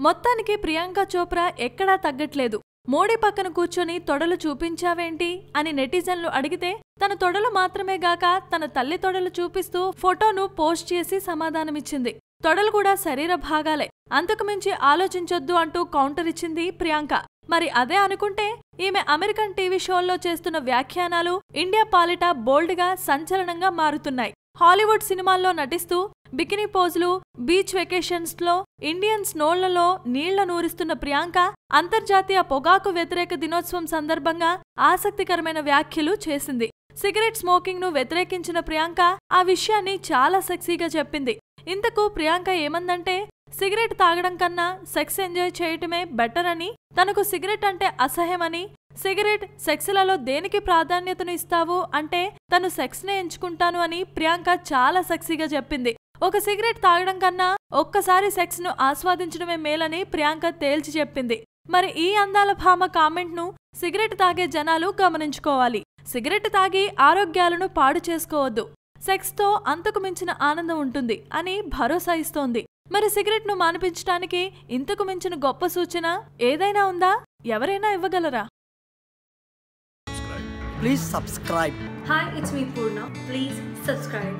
మొత్తానికి ప్రియాంక చోప్రా ఎక్కడా తగ్గట్లేదు. మోడీ పక్కన కూర్చొని తొడలు చూపించావేంటి? అని నెటిజన్లు అడిగితే తన తొడలు మాత్రమే గాక తన తల్లి తొడలు చూపిస్తూ ఫోటోను పోస్ట్ చేసి సమాధానమిచ్చింది. తొడలు కూడా శరీర భాగాలే. అంతకుమించి ఆలోచించొద్దు అంటూ కౌంటర్ ఇచ్చింది ప్రియాంక. మరి అదే అనుకుంటే ఈమె అమెరికన్ టీవీ షోల్లో చేస్తున్న వ్యాఖ్యానాలు ఇండియా పాలిట బోల్డ్గా సంచలనంగా మారుతున్నాయి. హాలీవుడ్ సినిమాల్లో నటిస్తూ బికినీ పోజులు బీచ్ వెకేషన్స్లో ఇండియన్ స్నోళ్ళలో నీళ్ళ నూరిస్తున్న ప్రియాంక అంతర్జాతీయ పొగాకు వ్యతిరేక దినోత్సవం సందర్భంగా ఆసక్తికరమైన వ్యాఖ్యలు చేసింది. సిగరెట్ స్మోకింగ్ను వ్యతిరేకించిన ప్రియాంక ఆ విషయాన్ని చాలా సెక్సీగా చెప్పింది. ఇంతకు ప్రియాంక ఏమందంటే సిగరెట్ తాగడం కన్నా సెక్స్ ఎంజాయ్ చేయటమే బెటర్ అని తనకు సిగరెట్ అంటే అసహ్యమని సిగరెట్ సెక్స్లలో దేనికి ప్రాధాన్యతను ఇస్తావు అంటే తను సెక్స్నే ఎంచుకుంటాను అని ప్రియాంక చాలా సెక్సీగా చెప్పింది. ఒక సిగరెట్ తాగడం కన్నా ఒక్కసారి సెక్స్ను ఆస్వాదించడమే మేలని ప్రియాంక తేల్చి చెప్పింది మరి ఈ అందాల భామ కామెంట్ను సిగరెట్ తాగే జనాలు గమనించుకోవాలి సిగరెట్ తాగి ఆరోగ్యాలను పాడు చేసుకోవద్దు సెక్స్తో అంతకు మించిన ఆనందం ఉంటుంది అని భరోసా ఇస్తోంది మరి సిగరెట్ను మానిపించడానికి ఇంతకు మించిన గొప్ప సూచన ఏదైనా ఉందా ఎవరైనా ఇవ్వగలరా Please subscribe. Hi, it's me Purna. Please subscribe.